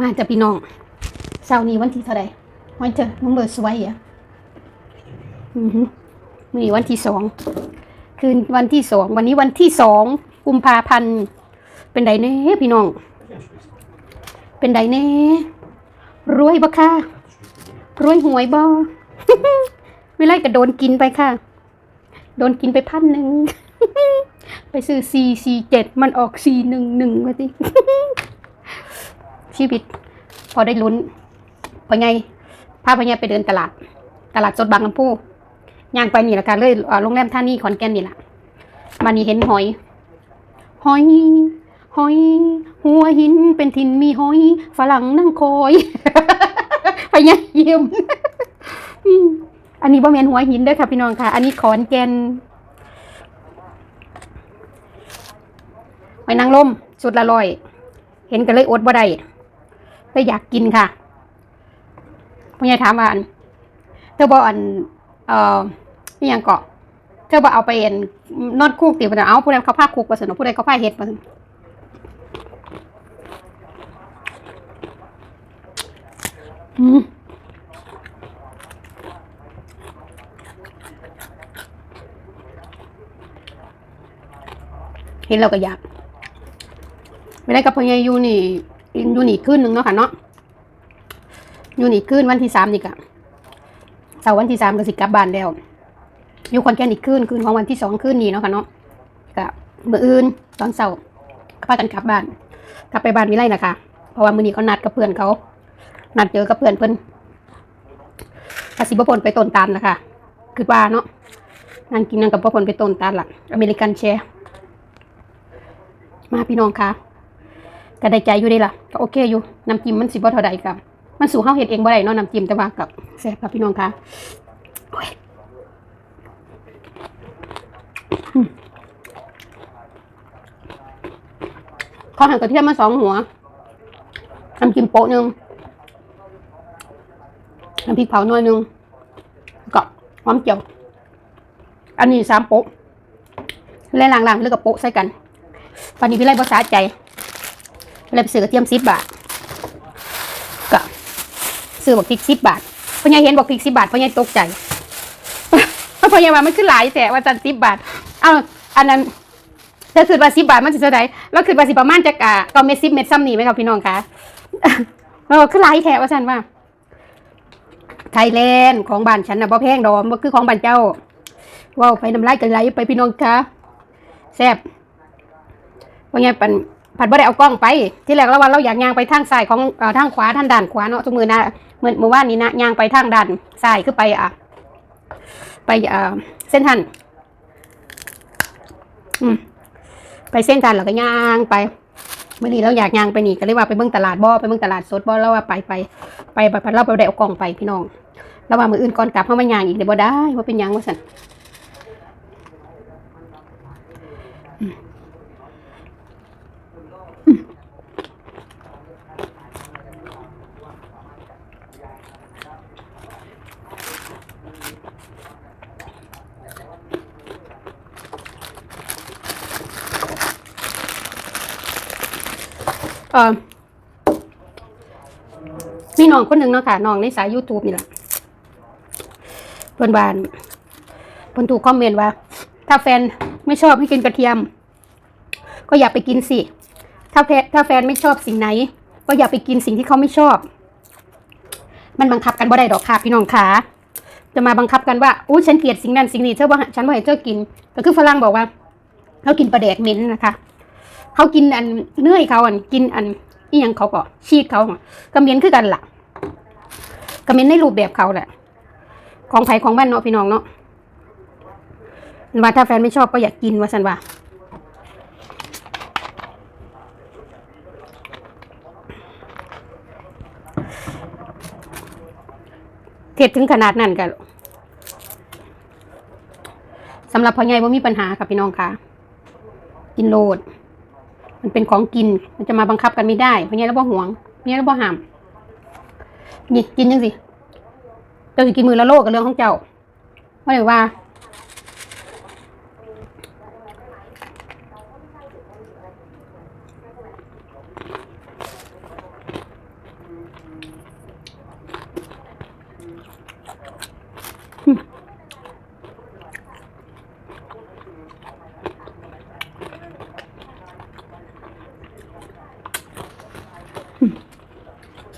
มาจะพี่น้องเช้านี้วันที่เท่าไหร่วันเจอน้องเบอร์สวยอะอือหือมือวันที่สองคืนวันที่สองวันนี้วันที่สองกุมภาพันธ์เป็นไดเน่พี่น้อง เป็นไดเน่รวยบ่ค่ะรวยหวยบ่ไม่ไลก็โดนกินไปค่ะ โดนกินไปพันหนึ่ง ไปซื้อ C C เจ็ดมันออก C หนึ่งหนึ่งมาสิ ชีวิต พอได้ลุ้นพอไงพาพอไงไปเดินตลาด ตลาดสดบางลำพูย่างไปนี่ละกันเลยโรงแรมท่านี่ขอนแก่นนี่แหละมานี่เห็นหอย หอย หอย หัวหินเป็นถิ่นมีหอยฝรั่งนั่งคอยไปไงยิ้มอันนี้บ่แมนหัวหินเด้อค่ะพี่น้องค่ะ อันนี้ขอนแก่นไปนางลมสุดละลอย เห็นกันเลยอดบ่ได้ เลยอยากกินค่ะพ่อใหญ่ถามว่าอันเธอบอกอันเอ่อนี่ยังเกาะเธอบอกเอาไปเอ็นนอดคุกติบ่ได้เอาผู้ใดเขาพาคุกว่าสนุผู้ใดเขาพาเฮ็ดว่าซั่นอืมเห็นเราก็อยากไม่ได้กับพญ่อยู่นี่ อยู่นี่คืนหนึ่งเนาะค่ะเนาะอยู่นี่คืนวันที่สามนี่กะเสาร์วันที่สามก็สิกลับบ้านแล้วอยู่คนแก่นอีกคืนคืนของวันที่สองคืนนี้เนาะค่ะเนาะกะเมื่ออื่นตอนเสาร์ก็พากันกลับบ้าน กลับไปบ้านวิไลนะคะเพราะว่ามื้อนี้เขานัดกับเพื่อนเขา นัดเจอกับเพื่อนเพิ่นภาษีบพลไปต้นตาลนะคะคือว่าเนาะนั่งกินนั่งกับพ่อพลไปต้นตาลหลักอเมริกันแชร์มาพี่น้องค่ะ ก็ได้ใจอยู่เด้ล่ะก็โอเคอยู่น้ำจิ้มมันสิบ่เท่าใดกับมันสู่เฮาเฮ็ดเองบ่ได้เนาะน้ำจิ้มแต่ว่ากับแซ่บครับพี่น้องค่ะข้าวหั่นกระเทียมมาสองหัวน้ำจิ้มโป๊ะหนึ่งน้ำพริกเผาหน่อยหนึ่งแล้วก็หอมเจียว อันนี้สามโป๊ะแล้วล่างๆแล้วก็โป๊ะใส่กันตอนนี้พี่ไล่ภาษาใจ พี่ไล่ไปซื้อกระเทียมสิบบาทก็ซื้อบอกพริกสิบบาทพ่อใหญ่เห็นบอกพริกสิบบาทพ่อใหญ่ตกใจพ่อใหญ่ว่ามันขึ้นหลายแต่ว่าจันสิบบาทเอาอันนั้นถ้าคือว่าสิบบาทมันสิเท่าไหร่แล้วคือว่าสิประมาณจะกะก้าเม็ดสิบเม็ดซ้ำนี่ไหมครับพี่น้องคะเราขึ้นหลายแถว่าฉันว่าไทยแลนด์ของบ้านฉันนะบ่แพงดอกมันคือของบ้านเจ้าว้าวไปน้ำลายกันไหลไปพี่น้องคะแซ่บเพราะงั้นปัน ผัดบ่ได้เอากล้องไป ที่แรกแล้วว่าเราอยากย่างไปทางซ้ายของเอ่อทางขวาท่างด้านขวาเนาะทุกมือนะเมื่อเมื่อวานนี้นะย่างไปทางด้านซ้ายคือไปอะไปอ่อเส้นทันอืมไปเส้นทันแล้วก็ย่างไปเมื่อนี้เราอยากย่างไปนี่ก็เลยว่าไปเบิ่งตลาดบ่อไปเบิ่งตลาดสดบ่แล้วว่าไปไปไปไปเราไปได้เอากล้องไปพี่น้องแล้วว่ามืออื่นก่อนกลับเฮามาย่างอีกเดี๋ยวบ่ได้ว่าเป็นยังว่าซั่น ออมีน้องคนหนึ่งเนาะค่ะน้องในสาย YouTube นี่แหละเพื่อนบ้านเพื่อนถูกคอมเมนต์ว่า ถ้าแฟนไม่ชอบให้กินกระเทียม ก็อย่าไปกินสิ ถ้าแฟนถ้าแฟนไม่ชอบสิ่งไหน ก็อย่าไปกินสิ่งที่เขาไม่ชอบ มันบังคับกันบ่ได้ดอกค่ะพี่น้องขาจะมาบังคับกันว่าอู้ฉันเกลียดสิ่งนั้นสิ่งนี้เธอว่าฉันว่าให้เธอกินก็คือฝรั่งบอกว่าเขากินปลาแดกเหม็นนะคะ เขากินอันเนื้อเขาอันกินอันอีหยังเขาก็ชีดเขาอะก็เหม็นคือกันล่ะก็เหม็นในรูปแบบเขาแหละ ของไผของบ้านเนาะพี่น้องเนาะว่าถ้าแฟนไม่ชอบก็อยากกินว่าสันว่าเทศถึงขนาดนั้นกันสำหรับพ่อใหญ่ว่ามีปัญหาค่ะพี่น้องค่ะกินโลด มันเป็นของกิน มันจะมาบังคับกันไม่ได้เพราะงี้แล้วบ่ห่วงเพราะงี้แล้วบ่ห้ามนี่กินยังสิ เจ้าสิกินมือละโลกกับเรื่องของเจ้าว่าเลยว่า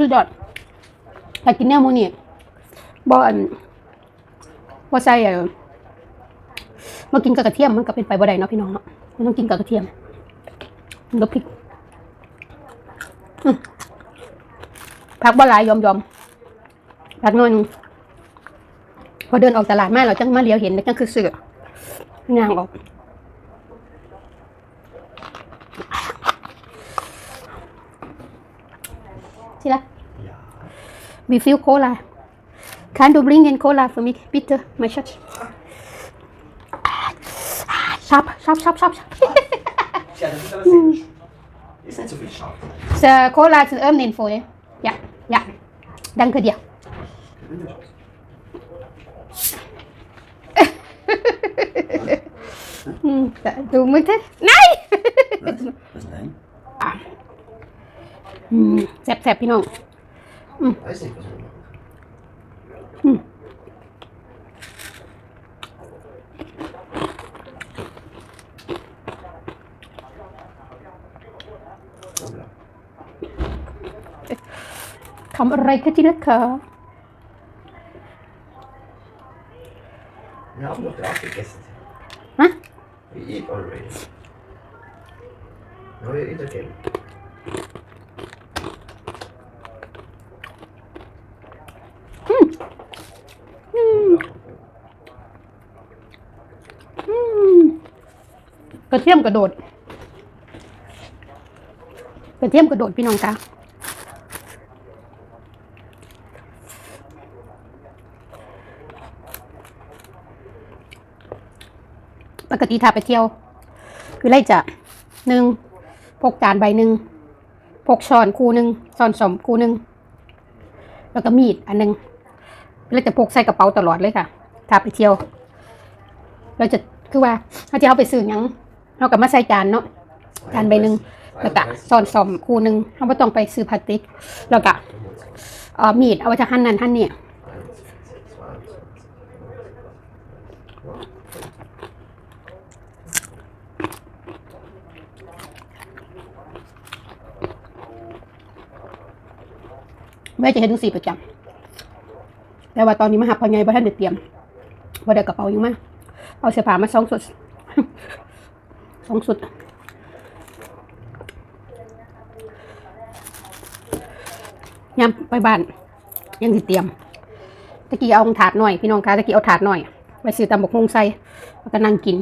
สุดยอดถ้ากินแนวมูนี่บ่อันบ่ใส่เออมากินกับกระเทียมมันก็เป็นไปบ่ได้เนาะพี่น้องเนาะมันต้องกินกับกระเทียมแล้วพริกอืมผักบ่หลายยอมยอมๆผักน้อยนึงพอเดินออกตลาดมาเราจังมาเลี้ยวเห็นแล้วจังคือเสือย่างออก Yeah. We feel cola. Can you bring in cola for me, Peter? My shirt. Sharp, sharp, sharp, sharp. It's niet zoveel sharp. Ze cola is een omneem Yeah, yeah. Ja, ja. Dank je. Doe moet het? Nee! แซ่บแซ่บพี่น้องอืมอืมทำอะไรกันที่นะคะ กระเทียมกระโดด กระเทียมกระโดดพี่น้องคะปกติถ้าไปเที่ยว คือไล่จะหนึ่งพกจานใบหนึ่งพกช้อนคู่หนึ่งช้อนสมคู่หนึ่งแล้วก็มีดอันหนึ่งแล้วจะพกใส่กระเป๋าตลอดเลยค่ะ ถ้าไปเที่ยว เราจะคือว่าถ้าจะเอาไปซื้อยัง เรากับมาใส่จานเนาะจานใบหนึ่งแล้วก็ช้อนสอมคู่หนึ่งเราไม่ต้องไปซื้อพลาสติก แล้วก็เอ่อมีดเอาไว้จะหั่นนั่นหั่นนี่แม่จะเห็นทุกสี่ประจำแต่ว่าตอนนี้มาหาพ่อใหญ่บ่ท่านได้เตรียมบ่ได้กระเป๋าอยู่มาเอาเสื้อผ้ามาสองสด สองสุด ยำไปบ้าน ยังสิเตรียม ตะกี้เอาถาดหน่อย พี่น้องคะตะกี้เอาถาดหน่อย ไปซื้อตำบกฮงใส่แล้วก็นั่งกิน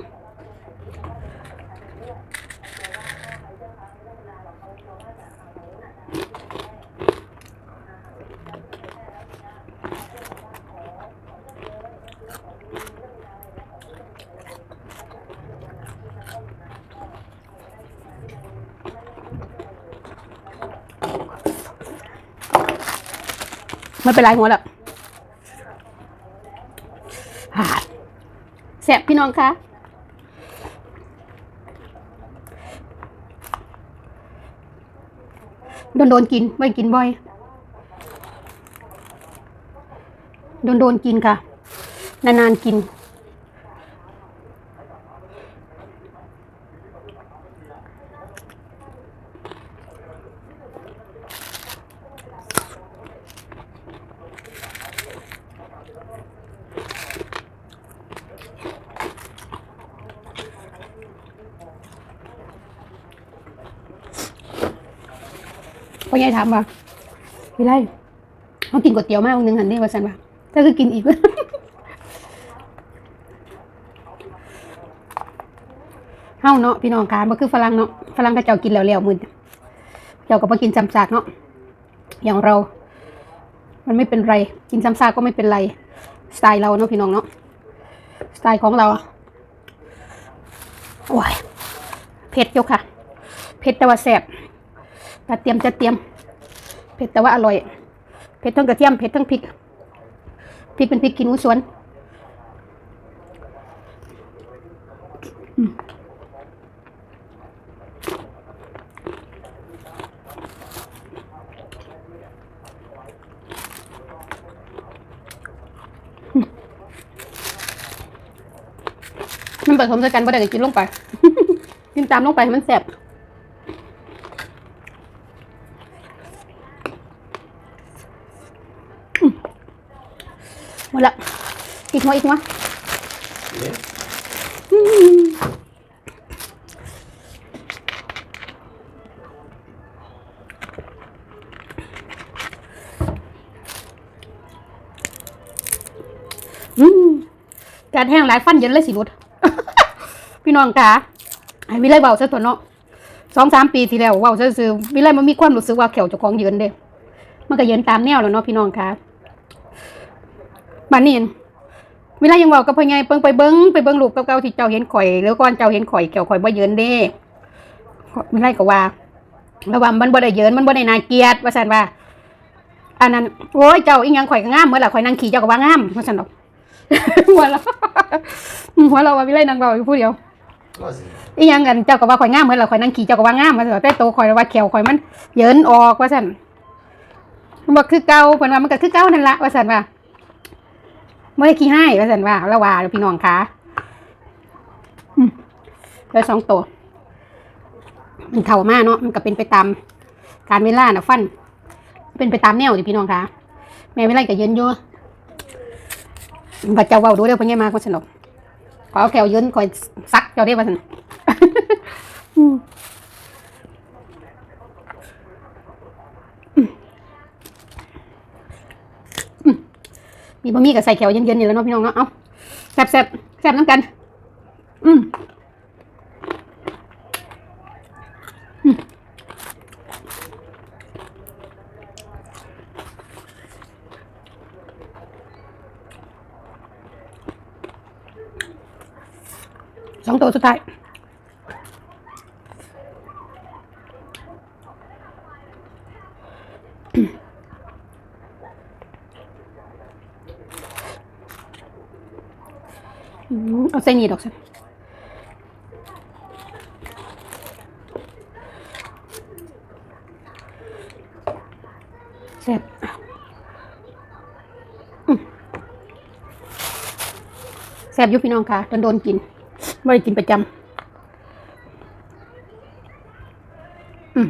ไม่เป็นไรหัวแล้วแสบพี่น้องคะโดนโดนกินไม่กินบ่อยโดนโดนกินค่ะ นานๆกิน พ่อใหญ่ถามว่าพี่ไรเขากินก๋วยเตี๋ยวมากนึงหันนี่ว่าสันว่าถ้าคือกินอีกเฮาเนาะพี่น้องคะบ่คือฝรั่งเนาะฝรั่งก็เจ้ากินแล้วแล้วมื้อเจ้าก็บ่กินซ้ำซากเนาะอย่างเรา มันไม่เป็นไร กินซ้ำซากก็ไม่เป็นไรสไตล์เราเนาะพี่น้องเนาะสไตล์ของเราโอ้ยเผ็ดอยู่ค่ะ เผ็ดแต่ว่าแซ่บถ้าเตรียมจะเตรียม เผ็ดแต่ว่าอร่อย เผ็ดทั้งกระเทียม เผ็ดทั้งพริก พริกเป็นพริกกินงูสวนมันผสมด้วกันบ่ได้ก็กินลงไป กินตามลงไปให้มันแสบ หมดละอีกหัวอีกหัว Yes. อืมอืมการแห้งหลายฟันเย็นเลยสิรุดพี่น้องกาให้วิไลเบาซะตัวเนาะสองสามปีที่แล้วเบาซื่อๆวิไลมันมีความรู้สึกว่าแขวเจ้าของเยินเด้มันก็เยินตามแนวแล้วเนาะพี่น้องคะบ้านนี้เห็นวิไลยังเบากับพ่อใหญ่เปิงไปเบิ้งไปเบิ้งรูปเก่าๆที่เจ้าเห็นข่อยหรือก่อนเจ้าเห็นข่อยแขวข่อยบ่เยินเด้วิไลก็ว่าแล้วว่ามันบ่ได้เยินมันบ่ได้น่าเกลียดว่าซั่นว่า อันนั้นโอ้ยเจ้าอีหยังข่อยก็งามเหมื่อนล่ะข่อยนั่งขี่เจ้าก็ว่างามว่าซั่นดอกหัวเราะหัวเราะว่าวิไลนางเบาอยู่ผู้เดียว Vas-y. อีหยังกันเจ้าก็ว่าข่อยงามเหมือนเราข่อยนั่งขี่เจ้าก็ว่างามมาสิแต่โตข่อยว่าแขวข่อยมันเหยินออกว่าซั่นมันบอกคือเก่าเพิ่นว่ามันก็คือเก่านั่นละว่าซั่นว่า บ่ได้ขี้ให้ว่าซั่นว่าล้วว่าพี่น้องคะอืมแล้วสองตัว มันเท่ามากเนาะมันก็เป็นไปตามการเวลาน่ะฟัน เป็นไปตามแนวที่พี่น้องคะแม่เวลาก็เยินอยู่บัดเจ้าเว้าดูเด้อเพิ่นยังมาคนสนุกขอเอาแขวยืนคอยซักเจ้าได้ป่ะสัน อืมอืมีบะหมี่กับใส่แขวเย็นๆอยู่แล้วเนาะพี่น้องเนาะเอาแซ่บแซ่บแซ่บน้ำกัน อืมอืมสองตัวสุดท้าย อืมเอาใส่นี่ดอกสิแซ่บอืมแซ่บยุพี่น้องค่ะโดนโดนกินไม่ได้กินประจำอืม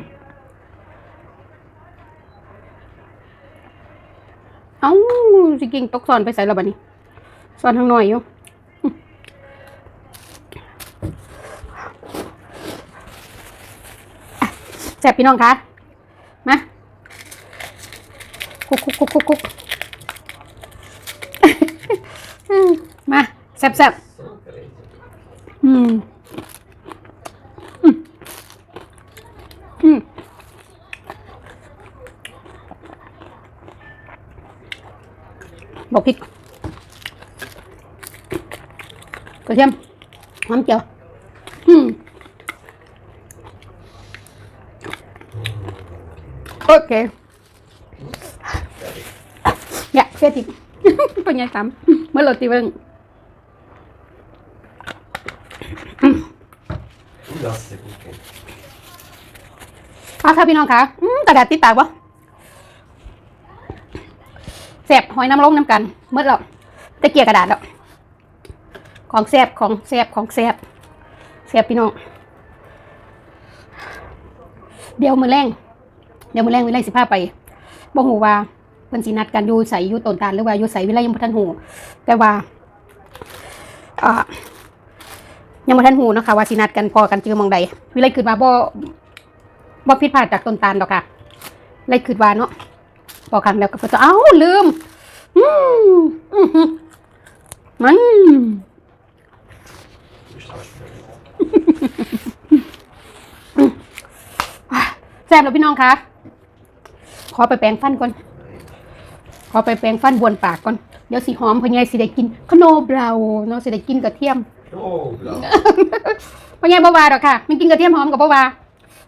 เอ้าสิกิงตกซอนไปใส่และบัดนี้ซอนทางหน่อยอยู่ แซ่บพี่น้องคะมาคุกคุกคุกคุกคุกมาแซ่บแซ่บอืมอืมอืมบอกพริกกระเทียมหอมเจียวอืม โอเคอย่าเสียติเป็นไงซ้ำเมื่อเราตีเบิ้ง Oula, c'est bouquet. เอาค่ะพี่น้องคะอืมกระดาษติดปากปะแสบหอยน้ำลงน้ำกันเมื่อเราตะเกียกกระดาษแล้ว ของแสบของแสบของแสบแสบพี่น้อง เดี๋ยวมือแรง ดี๋ยวมือแรงวิไลสิพาไปบ่หูว่าเพิ่นสินัดกันอยู่ใส่อยู่ต้นตาลหรือว่าอยู่ใส่วิไลยังบ่ทันหูแต่ว่าอ่ายังบ่ทันหูนะคะว่าสินัดกันพอกันเจอมองใดวิไลคิดว่าบ่บ่ผิดพลาดจากต้นตาลดอกค่ะไลคิดว่าเนาะบอกครั้งแล้วก็จะเอ้าลืมอืมอือมันแซ่บแล้วพี่น้องคะ อไปแปรงฟันก่อน ขอไปแปรงฟันบวนปากก่อน เดี๋ยวสิหอมพะไงสิได้กิน ขนมเราเนาะสิได้กินกระเทียม Oh, là. พะไงบ่าวาดอกค่ะไม่กินกระเทียมหอมกับบ่าวา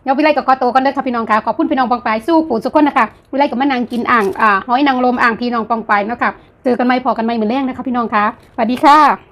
เดี๋ยววิไลกับกอโตกันเด้อค่ะพี่น้องค่ะขอบคุณพี่น้องปองปายสู้ปู่สุกคนนะคะวิไลกับมะนางกินอ่างอ่าหอยนางรมอ่างพี่น้องปองปายเนาะค่ะเจอกันไหมพอกันไหมเหมือนแรงนะคะพี่น้องค่ะสวัสดีค่ะ